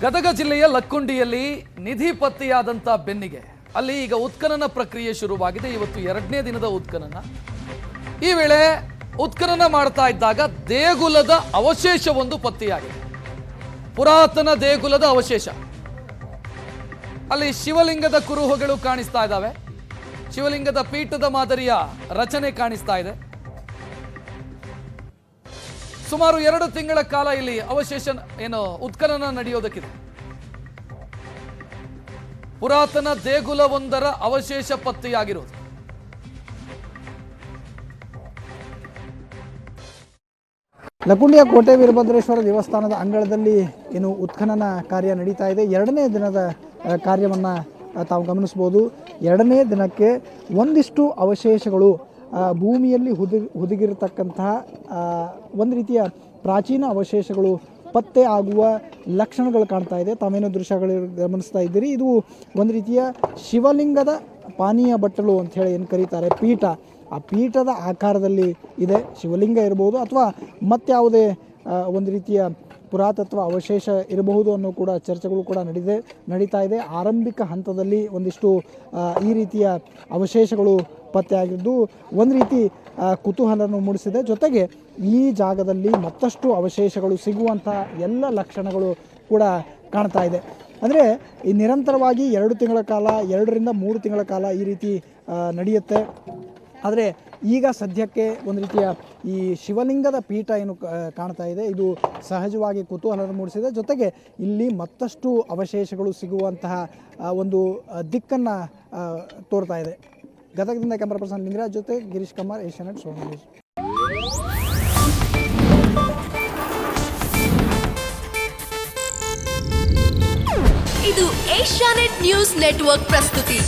ಗದಗ ಜಿಲ್ಲೆಯ ಲಕ್ಕುಂಡಿಯಲ್ಲಿ ನಿಧಿ ಪತ್ತೆಯಾದಂಥ ಬೆನ್ನಿಗೆ. ಅಲ್ಲಿ ಈಗ ಉತ್ಖನನ ಪ್ರಕ್ರಿಯೆ ಶುರುವಾಗಿದೆ. ಇವತ್ತು ಎರಡನೇ ದಿನದ ಉತ್ಖನನ. ಈ ವೇಳೆ ಉತ್ಖನನ ಮಾಡ್ತಾ ಇದ್ದಾಗ ದೇಗುಲದ ಅವಶೇಷವೊಂದು ಪತ್ತೆಯಾಗಿದೆ. ಪುರಾತನ ದೇಗುಲದ ಅವಶೇಷ. ಅಲ್ಲಿ ಶಿವಲಿಂಗದ ಕುರುಹುಗಳು ಕಾಣಿಸ್ತಾ ಇದ್ದಾವೆ. ಶಿವಲಿಂಗದ ಪೀಠದ ಮಾದರಿಯ ರಚನೆ ಕಾಣಿಸ್ತಾ ಇದೆ. ಸುಮಾರು ಎರಡು ತಿಂಗಳ ಕಾಲ ಇಲ್ಲಿ ಅವಶೇಷ ಏನು ಉತ್ಖನನ ನಡೆಯೋದಕ್ಕಿದೆ. ಪುರಾತನ ದೇಗುಲವೊಂದರ ಅವಶೇಷ ಪತ್ತೆಯಾಗಿರುವುದು ಲಕುಂಡಿಯ ಕೋಟೆ ವೀರಭದ್ರೇಶ್ವರ ದೇವಸ್ಥಾನದ ಅಂಗಳದಲ್ಲಿ ಏನು ಉತ್ಖನನ ಕಾರ್ಯ ನಡೀತಾ ಇದೆ. ಎರಡನೇ ದಿನದ ಕಾರ್ಯವನ್ನು ತಾವು ಗಮನಿಸ್ಬೋದು ಎರಡನೇ ದಿನಕ್ಕೆ ಒಂದಿಷ್ಟು ಅವಶೇಷಗಳು ಭೂಮಿಯಲ್ಲಿ ಹುದು, ಹುದುಗಿರತಕ್ಕಂತಹ ಒಂದು ರೀತಿಯ ಪ್ರಾಚೀನ ಅವಶೇಷಗಳು ಪತ್ತೆ ಆಗುವ ಲಕ್ಷಣಗಳು ಕಾಣ್ತಾ ಇದೆ. ತಾವೇನೋ ದೃಶ್ಯಗಳು ಗಮನಿಸ್ತಾ ಇದ್ದೀರಿ. ಇದು ಒಂದು ರೀತಿಯ ಶಿವಲಿಂಗದ ಪಾನೀಯ ಬಟ್ಟಲು ಅಂತ ಹೇಳಿ ಏನು ಕರೀತಾರೆ? ಪೀಠ. ಆ ಪೀಠದ ಆಕಾರದಲ್ಲಿ ಇದೆ. ಶಿವಲಿಂಗ ಇರಬಹುದು ಅಥವಾ ಮತ್ತಾವುದೇ ಒಂದು ರೀತಿಯ ಪುರಾತತ್ವ ಅವಶೇಷ ಇರಬಹುದು ಅನ್ನೋ ಕೂಡ ಚರ್ಚೆಗಳು ಕೂಡ ನಡೀದೆ, ನಡೀತಾ ಇದೆ. ಆರಂಭಿಕ ಹಂತದಲ್ಲಿ ಒಂದಿಷ್ಟು ಈ ರೀತಿಯ ಅವಶೇಷಗಳು ಪತ್ತೆಯಾಗಿದ್ದು ಒಂದು ರೀತಿ ಕುತೂಹಲವನ್ನು ಮೂಡಿಸಿದೆ. ಜೊತೆಗೆ ಈ ಜಾಗದಲ್ಲಿ ಮತ್ತಷ್ಟು ಅವಶೇಷಗಳು ಸಿಗುವಂಥ ಎಲ್ಲ ಲಕ್ಷಣಗಳು ಕೂಡ ಕಾಣ್ತಾ ಇದೆ. ಅಂದರೆ ಈ ನಿರಂತರವಾಗಿ ಎರಡು ತಿಂಗಳ ಕಾಲ, ಎರಡರಿಂದ ಮೂರು ತಿಂಗಳ ಕಾಲ ಈ ರೀತಿ ನಡೆಯುತ್ತೆ. ಆದರೆ ಈಗ ಸದ್ಯಕ್ಕೆ ಒಂದು ರೀತಿಯ ಈ ಶಿವಲಿಂಗದ ಪೀಠ ಏನು ಕಾಣ್ತಾ ಇದೆ. ಇದು ಸಹಜವಾಗಿ ಕುತೂಹಲವನ್ನು ಮೂಡಿಸಿದೆ. ಜೊತೆಗೆ ಇಲ್ಲಿ ಮತ್ತಷ್ಟು ಅವಶೇಷಗಳು ಸಿಗುವಂತಹ ಒಂದು ದಿಕ್ಕನ್ನು ತೋರ್ತಾ ಇದೆ. ಗದಗದಿಂದ ಕ್ಯಾಮ್ರಾ ಪರ್ಸನ್ ಲಿಂಗರಾಜ್ ಜೊತೆ ಗಿರೀಶ್ ಕುಮಾರ್ ಏಷ್ಯಾನೆಟ್ ಸೋಮ ನ್ಯೂಸ್ ಇದು ಏಷ್ಯಾನೆಟ್ ನ್ಯೂಸ್ ನೆಟ್ವರ್ಕ್ ಪ್ರಸ್ತುತಿ.